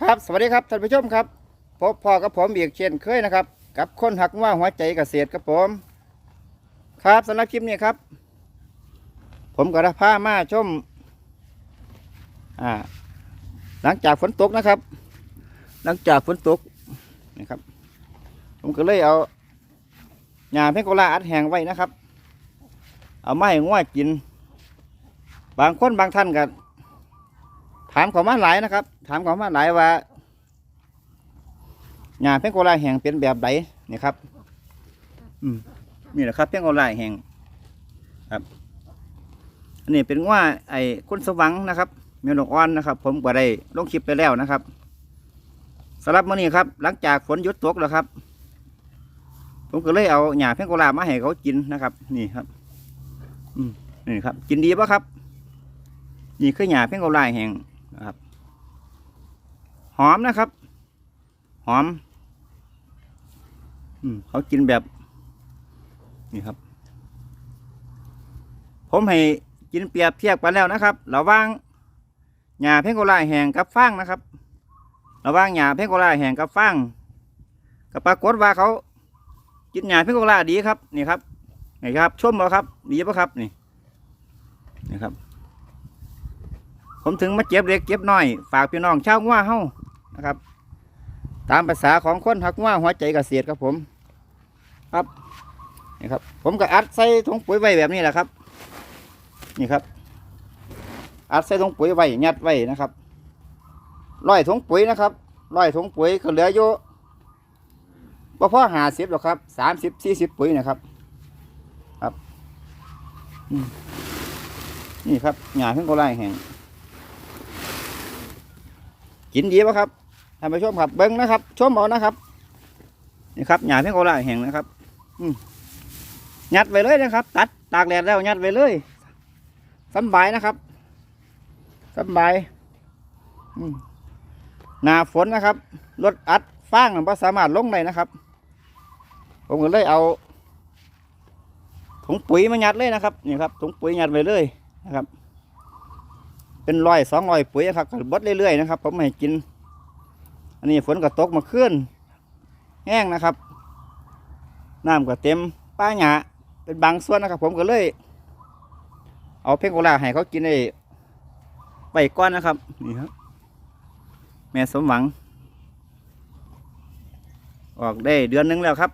ครับสวัสดีครับท่านผู้ชมครับพบพ่อกับผมอีกเช่นเคยนะครับ กับคนหักว่าหัวใจเกษตรครับผม ครับสำหรับคลิปนี้ครับ ผมก็ได้พามาชมอ่าหลังจากฝนตกนะครับ หลังจากฝนตกนะครับ ผมก็เลยเอาหญ้าเพงโกลาอัดแห้งไว้นะครับ เอาไม้ง่วกิน บางคนบางท่านกัน ถามเขามาหลายนะครับ ถามเขามาหลายว่าหญ้าเพ่งโกลาแห้งเป็นแบบไหนนี่ครับ อืมนี่แหละครับเพ่งโกลาแห้งครับอันนี้เป็นง่าไอ้คุณสวังนะครับเมียนกอ่อนนะครับ ผมก็ได้ลงคลิปไปแล้วนะครับสำหรับมื้อนี้ครับ หลังจากฝนหยุดตกแล้วครับ ผมก็เลยเอาหญ้าเพ่งโกลามาให้เขากินนะครับ นี่ครับ อืมนี่ครับ กินดีปะครับ นี่คือหญ้าเพ่งโกลาแห้ง หอมนะครับ หอม อืมเขากินแบบ นี่ครับ ผมให้กินเปรียบเทียบกันแล้วนะครับระว่างหญ้าเพ่งโกลาแห้งกับฟางนะครับระว่างหญ้าเพ่งโกลาแห้งกับฟางก็ปรากฏว่าเขากินหญ้าเพ่งโกลาดีครับนี่ครับนี่ครับชมบ่ครับ ดีปะครับนี่นี่ครับ ผมถึงมาเจ็บเล็กเจ็บน้อย ฝากพี่น้องชาวง่าเฮ้า นะครับ ตามภาษาของคนหักง่าหัวใจเกษตรครับผม ครับนี่ครับ ผมก็อัดใส่ถุงปุ๋ยไว้แบบนี้แหละครับ นี่ครับ อัดใส่ถุงปุ๋ยไว้ยัดไว้นะครับร้อยถุงปุ๋ยนะครับร้อยถุงปุ๋ยก็เหลืออยู่บ่พอหาสิบหรอกครับสามสิบสี่สิบปุ๋ยนะครับ ครับนี่ครับหญ้าเพิ่งก็ไล่แห้งกินดีปะครับ ท่านผู้ชมครับเบิ้งนะครับ ชมเอานะครับ นี่ครับหญ้าเพิ่งก็ไล่แห้งนะครับ อืยัดไว้เลยนะครับ ตัดตากแดดแล้วยัดไว้เลยสบายนะครับสบายหนาฝนนะครับรถอัดฟางมันสามารถลงได้นะครับ ผมก็เลยเอาถุงปุ๋ยมายัดเลยนะครับนี่ครับถุงปุ๋ยยัดไว้เลยนะครับ เป็นร้อยสองร้อยปุ๋ยนะครับก็บดเรื่อยๆนะครับ ผมไม่ให้กิน อันนี้ฝนก็ตกมาขึ้นแห้งนะครับน้ำก็เต็มป้าหยาเป็นบางส่วนนะครับ ผมก็เลย เอาเพ่งโกลาให้เขากินได้ไปก้อนนะครับนี่ครับแม่สมหวัง ออกได้เดือนหนึงแล้วครับ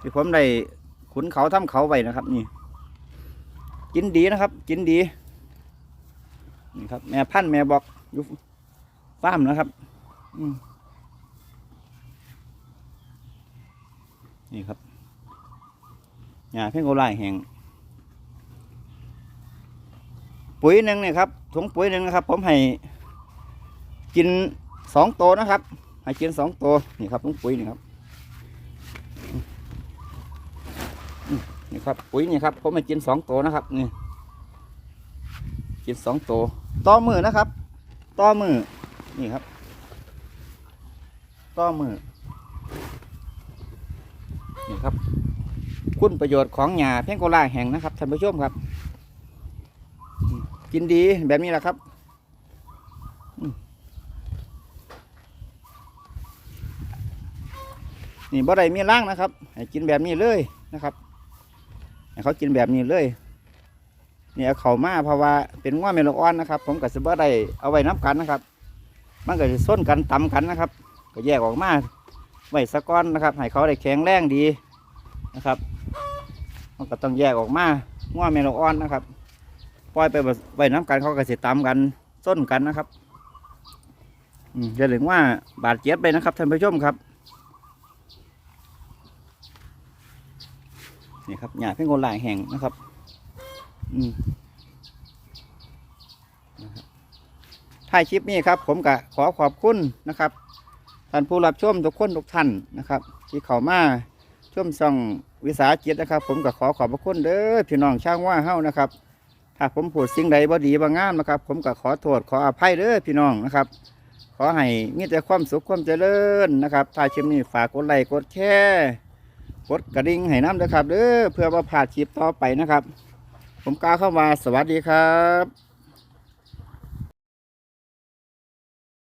ที่ผมได้ขุนเขาทำเขาไว้นะครับ นี่ กินดีนะครับ กินดีนี่ครับ แม่พันแม่บอกยู่ฟามนะครับ นี่ครับหญ้าเพ่งโกไลแห้งปุ๋ยหนึ่งเนี่ยครับถุงปุ๋ยหนึ่งนะครับ ผมให้กินสองโตวนะครับ ให้กินสองโตวนี่ครับถุงปุ๋ยนี่ครับนี่ครับปุ๋ยนี่ครับผมให้กินสองตัวนะครับนี่กินสองตัวต่อมือนะครับ ต่อมือนี่ครับ ต่อมือนี่ครับ คุณประโยชน์ของหญ้าเพงโกลาแห่งนะครับท่านผู้ชมครับ กินดีแบบนี้แหละครับนี่บ่ได้มีร่างนะครับให้กินแบบนี้เลยนะครับให้เขากินแบบนี้เลยนี่เอาเขามาเพราะว่าเป็นง้อเมลอ่อนนะครับ ผมกับซิบได้เอาไว้น้ำกันนะครับ มันก็จะส้นกันตำกันนะครับ ก็แยกออกมาไว้สะก้อนนะครับให้เขาได้แข็งแรงดีนะครับมันก็ต้องแยกออกมาง้อเมลอ่อนนะครับ ปล่อยไปไว้น้ำกันเขาก็จะตำกันส้นกันนะครับอย่าลืมว่าบาดเจ็บไปนะครับท่านผู้ชมครับนี่ครับหญ้าเพ่งโกนลายแห่งนะครับ อืมนะครับท้ายคลิปนี้ครับ ผมก็ขอขอบคุณนะครับ ท่านผู้รับชมทุกคนทุกท่านนะครับ ที่เข้ามาชมช่องวิสาหกิจนะครับ ผมก็ขอขอบพระคุณเด้อพี่น้องช่างว่าเฮ้านะครับถ้าผมพูดสิ่งใดบ่ดีบ่งามนะครับ ผมก็ขอโทษขออภัยเด้อพี่น้องนะครับ ขอให้มีแต่ความสุขความเจริญนะครับถ้าคลิปนี้ฝากกดไลค์กดแชร์กดกระดิ่งให้น้ำด้วยครับเด้อเพื่อว่าผ่าดคลิปต่อไปนะครับ ผมกล้าวเข้ามาสวัสดีครับ